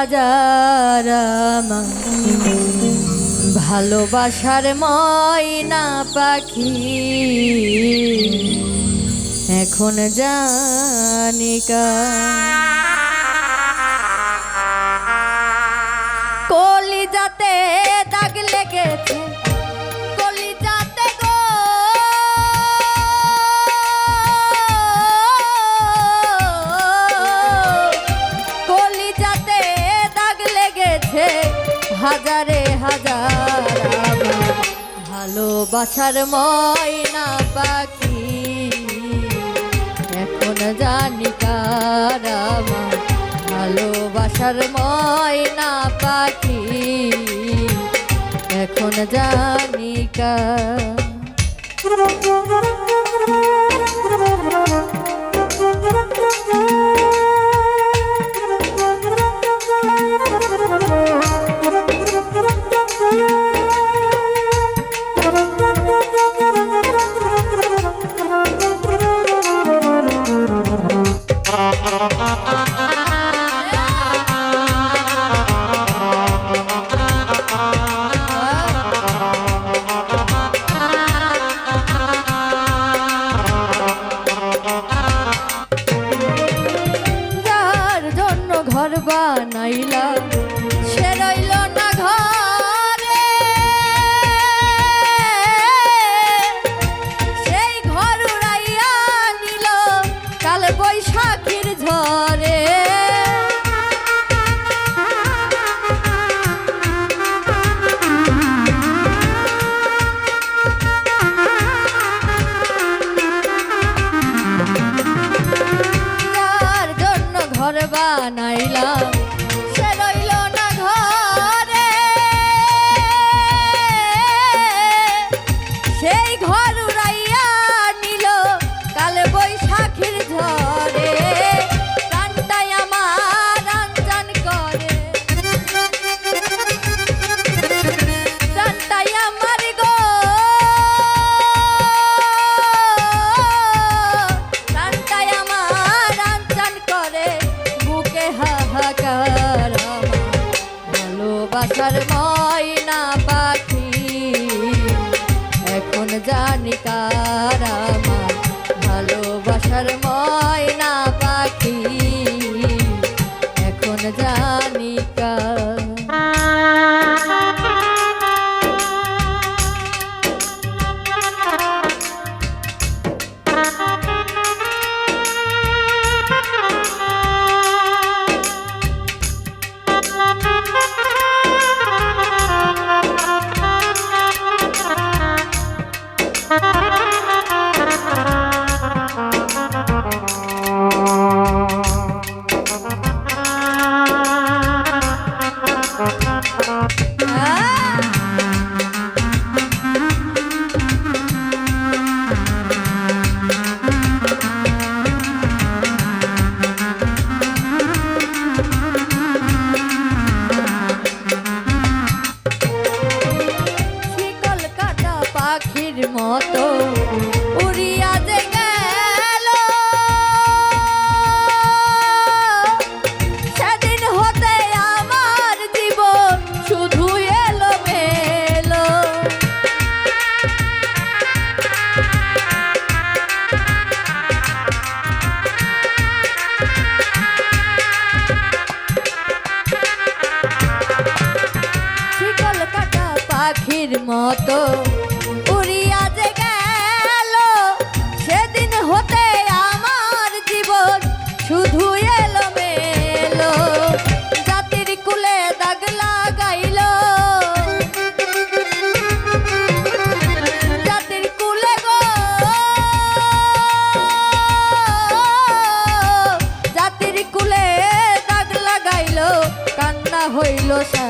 হাজার ভালোবাসার ময়না পাখি। এখন জানিকা কলি যাতে দাগ লেগেছে। ভালোবাসার ময়না পাখি। এখন জানি আমার ভালোবাসার ময়না পাখি। এখন জানি কার। বানাইলাম পাখির মতো। উড়িয়া যে গেল, সেদিন হতে আমার জীবন শুধু এলো মেলো জাতির কুলে দাগ লাগাইল। জাতির কুলে গো। জাতির কুলে দাগ লাগাইল, কান্না হইল সারা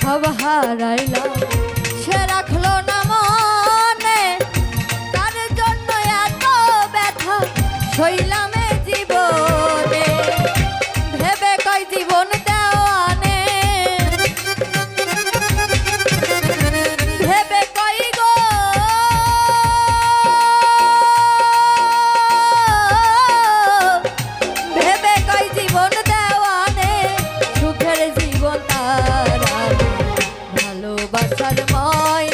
সব হারাইলাম সে রাখল না মনে তার জন্য এত ব্যথা। শৈলামে ভালোবাসার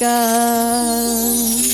কার